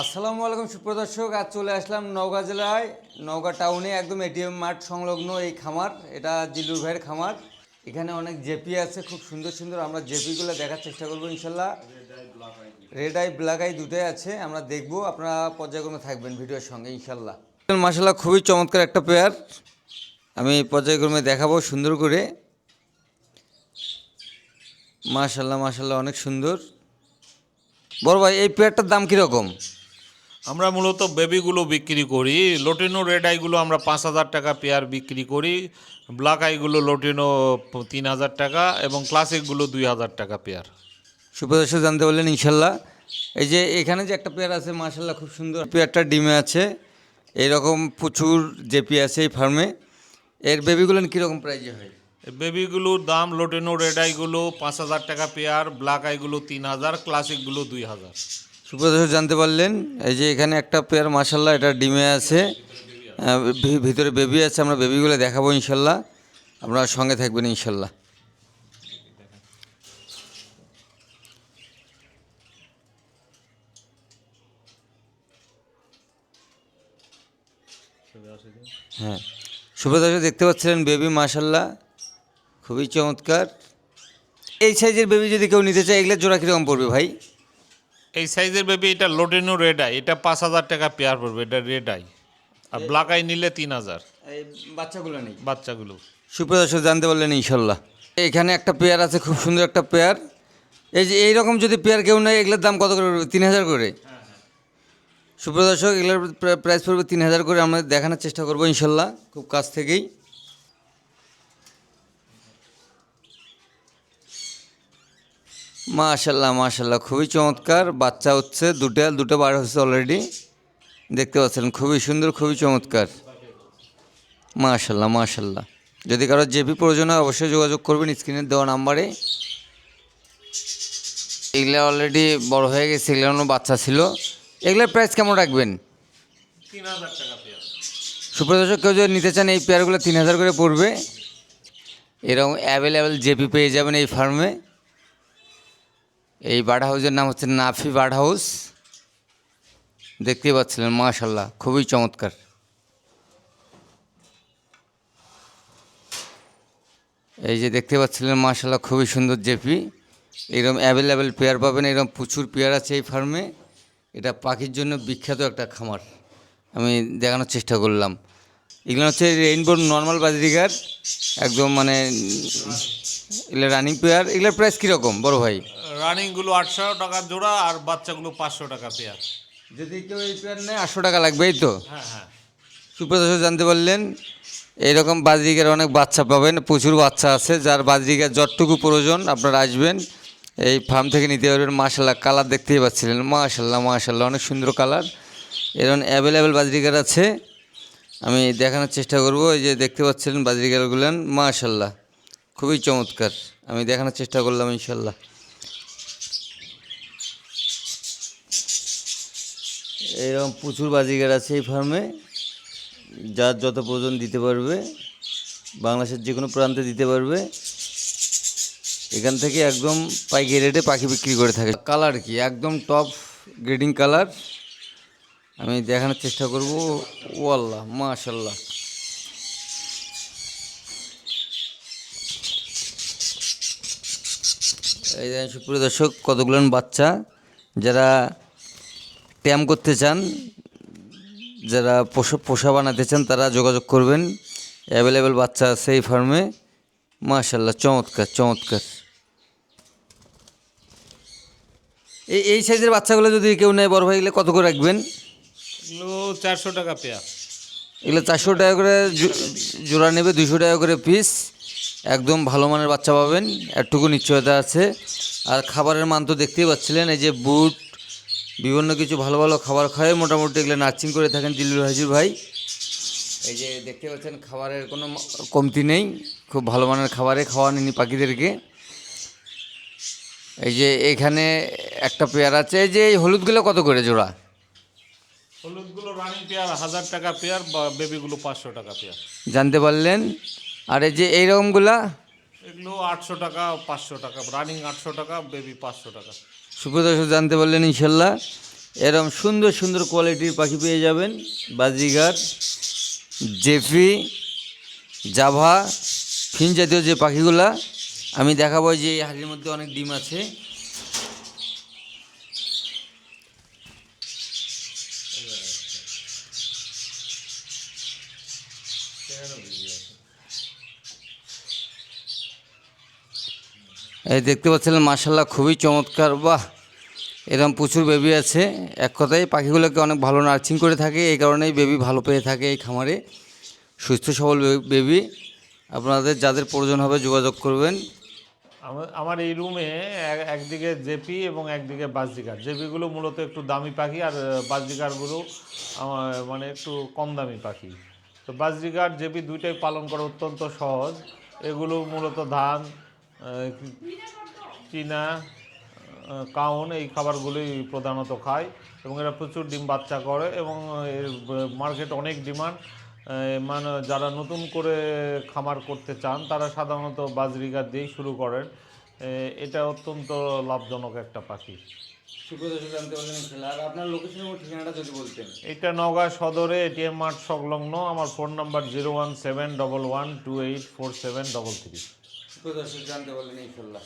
আসসালামু আলাইকুম সুপ্রদর্শক আজ চলে আসলাম নওগাঁ জেলায়। নওগাঁ টাউনে একদম এটিএম মাঠ সংলগ্ন এই খামার। এটা জিল্লুর ভাইয়ের খামার। এখানে অনেক জেপি আছে, খুব সুন্দর সুন্দর। আমরা জেপিগুলো দেখার চেষ্টা করব, ইনশাল্লাহ। রেড আই ব্ল্যাক আই দুটোই আছে, আমরা দেখব। আপনারা পর্যায়ক্রমে থাকবেন ভিডিওর সঙ্গে, ইনশাল্লাহ। মাসাল্লাহ খুবই চমৎকার একটা পেয়ার আমি পর্যায়ক্রমে দেখাবো সুন্দর করে। মাশাল্লাহ মাশাল্লাহ অনেক সুন্দর। বড় ভাই, এই পেয়ারটার দাম কীরকম? আমরা মূলত বেবিগুলো বিক্রি করি। লোটিনো রেড আইগুলো আমরা পাঁচ হাজার টাকা পেয়ার বিক্রি করি। ব্ল্যাক আইগুলো লোটিনো তিন হাজার টাকা এবং ক্লাসিকগুলো দুই হাজার টাকা পেয়ার সুপ্রদর্শক জানতে বললেন ইনশাল্লাহ। এই যে এখানে যে একটা পেয়ার আছে মাশাল্লাহ খুব সুন্দর। পেয়ারটা ডিমে আছে। এরকম প্রচুর যে জেপি আছে এই ফার্মে এর বেবিগুলো কীরকম প্রাইজে হয়? বেবিগুলোর দাম লোটিনো রেড আইগুলো পাঁচ হাজার টাকা পেয়ার ব্ল্যাক আইগুলো তিন হাজার ক্লাসিকগুলো দুই হাজার। সুপ্রদর্শক জানতে পারলেন, এই যে এখানে একটা পেয়ার মাশাল্লাহ এটা ডিমে আছে ভিতরে বেবি আছে, আমরা বেবিগুলো দেখাবো ইনশাল্লাহ আপনারা সঙ্গে থাকবেন ইনশাল্লাহ হ্যাঁ সুপ্রদর্শক দেখতে পাচ্ছিলেন বেবি মাশাল্লাহ খুবই চমৎকার। এই সাইজের বেবি যদি কেউ নিতে চায়, এগুলো জোড়া কীরকম পড়বে ভাই? এই সাইজের বেবি এটা লোটিনো রেড আই এটা পাঁচ হাজার টাকা পেয়ার পড়বে এটা রেড আই আর ব্ল্যাক আই নিলে তিন হাজার। এই বাচ্চাগুলো নেই। বাচ্চাগুলো। সুপ্রদর্শক জানতে পারলেন ইনশাল্লাহ। এখানে একটা পেয়ার আছে খুব সুন্দর একটা পেয়ার এই যে এইরকম যদি পেয়ার কেউ নেয় এগুলোর দাম কত করে পড়বে? তিন হাজার করে? সুপ্রদর্শক এগুলোর প্রা- প্রাইস পড়বে তিন হাজার করে। আমরা দেখানোর চেষ্টা করব ইনশাল্লাহ খুব কাছ থেকেই। মাশাল্লাহ মাশাল্লাহ খুবই চমৎকার। বাচ্চা হচ্ছে, দুটো দুটো বার হচ্ছে অলরেডি দেখতে পাচ্ছেন, খুবই সুন্দর, খুবই চমৎকার। মাশাল্লাহ মাশাল্লাহ যদি কারও জেপি প্রয়োজন হয়, অবশ্যই যোগাযোগ করবেন স্ক্রিনে দেওয়া নাম্বারে। এগুলো অলরেডি বড় হয়ে গেছে এগুলোর বাচ্চা ছিল। এগুলোর প্রাইস কেমন রাখবেন? সুপ্রদর্শক কেউ যদি নিতে চান, এই পেয়ারগুলো তিন হাজার করে পড়বে। এরকম অ্যাভেলেবেল জেপি পেয়ে যাবেন এই ফার্মে এই বার্ড হাউসের নাম হচ্ছে নাফি বার্ড হাউস। দেখতেই পাচ্ছিলেন মাশাল্লাহ খুবই চমৎকার। এই যে দেখতে পাচ্ছিলেন মাশাল্লাহ খুবই সুন্দর জেপি। এরকম অ্যাভেলেবেল পেয়ার পাবেন, এরকম প্রচুর পেয়ার আছে এই ফার্মে এটা পাখির জন্য বিখ্যাত একটা খামার। আমি দেখানোর চেষ্টা করলাম। এগুলো হচ্ছে রেইনবো নর্মাল বাজরিগার একদম মানে এগুলো রানিং পেয়ার এগুলোর প্রাইস কীরকম বড় ভাই? রানিংগুলো আটশো টাকা জোড়া আর বাচ্চাগুলো পাঁচশো টাকা পেয়ার যদি কেউ এই পেয়ার নেয় আটশো টাকা লাগবে এই তো? হ্যাঁ হ্যাঁ। সুপ্রদর্শক জানতে পারলেন এইরকম বাজরিকের অনেক বাচ্চা পাবেন প্রচুর বাচ্চা আছে যার বাজরিকের যতটুকু প্রয়োজন আপনারা আসবেন এই ফার্ম থেকে নিতে পারবেন মাশাল্লাহ কালার দেখতেই পাচ্ছিলেন মাশাল্লাহ মাশাল্লাহ অনেক সুন্দর কালার এরকম অ্যাভেলেবেল বাজরিকার আছে। আমি দেখানোর চেষ্টা করব এই যে দেখতে পাচ্ছিলেন বাজরিকারগুলেন মাশাল্লাহ খুবই চমৎকার। আমি দেখানোর চেষ্টা করলাম, ইনশাল্লাহ। এরকম প্রচুর বাজিগার আছে এই ফার্মে। যার যত প্রয়োজন দিতে পারবে, বাংলাদেশের যে কোনো প্রান্তে দিতে পারবে। এখান থেকে একদম পাইকারি রেটে পাখি বিক্রি করে থাকে। কালার কি? একদম টপ গ্রেডিং কালার। আমি দেখানোর চেষ্টা করব। ও আল্লাহ মাশাল্লাহ। এই সুপ্রিয় দর্শক কতগুলো বাচ্চা যারা ট্যাম করতে চান যারা পোষা পোষা বানাতে চান তারা যোগাযোগ করবেন। অ্যাভেলেবেল বাচ্চা আছে এই ফার্মে মাশাল্লাহ চমৎকার চমৎকার। এই এই সাইজের বাচ্চাগুলো যদি কেউ নেয় বড় ভাই কত করে রাখবেন? এগুলো চারশো টাকা পেয়া এগুলো চারশো টাকা করে জোড়া নেবে দুশো টাকা করে পিস একদম ভালো মানের বাচ্চা পাবেন একটুকু নিশ্চয়তা আছে। আর খাবারের মান তো দেখতেই পাচ্ছিলেন এই যে বুট বিভিন্ন কিছু ভালো ভালো খাবার খায় মোটামুটি এগুলো নার্সিং করে থাকেন দিল্লুর হাজির ভাই। এই যে দেখতে পাচ্ছেন খাবারের কোনো কমতি নেই খুব ভালো মানের খাবারে খাওয়ান ইনি পাখিদেরকে। এই যে এখানে একটা পেয়ার আছে এই যে এই হলুদগুলো কত করে জোড়া? হলুদগুলো রানিং পেয়ার হাজার টাকা পেয়ার বা বেবিগুলো পাঁচশো টাকা পেয়ার। জানতে পারলেন। আর এই যে এইরকমগুলা? এগুলো আটশো টাকা পাঁচশো টাকা রানিং আটশো টাকা বেবি পাঁচশো টাকা। সুপ্রদর্শক জানতে পারলেন ইনশাল্লাহ। এরকম সুন্দর সুন্দর কোয়ালিটির পাখি পেয়ে যাবেন। বাজিগার জেফি জাভা ফিন জাতীয় যে পাখিগুলা আমি দেখাবো যে এই হাড়ির মধ্যে অনেক ডিম আছে। এই দেখতে পাচ্ছিলেন মার্শাল্লাহ খুবই চমৎকার, বাহ! এরকম প্রচুর বেবি আছে। এক কথায় পাখিগুলোকে অনেক ভালো নার্সিং করে থাকে, এই কারণেই বেবি ভালো পেয়ে থাকে এই খামারে। সুস্থ, সবল বেবি আপনাদের যাদের প্রয়োজন হবে যোগাযোগ করবেন। আমার এই রুমে এক- একদিকে জেপি এবং একদিকে বাজদিকার জেপিগুলো মূলত একটু দামি পাখি আর বাজদিকারগুলো আমার মানে একটু কম দামি পাখি। তো বাজদিকার জেপি দুইটাই পালন করা অত্যন্ত সহজ। এগুলো মূলত ধান চীনা কাউন এই খাবারগুলোই প্রধানত খায় এবং এরা প্রচুর ডিম বাচ্চা করে এবং এর মার্কেট অনেক ডিমান্ড মানে যারা নতুন করে খামার করতে চান তারা সাধারণত বাজরিগার দিয়েই শুরু করেন। এটা অত্যন্ত লাভজনক একটা পাখি। এটা নওগাঁ সদরে এটিএম মাঠ সংলগ্ন আমার phone number zero one seven double one two eight four seven double three জানতে বললেন ইনশাল্লাহ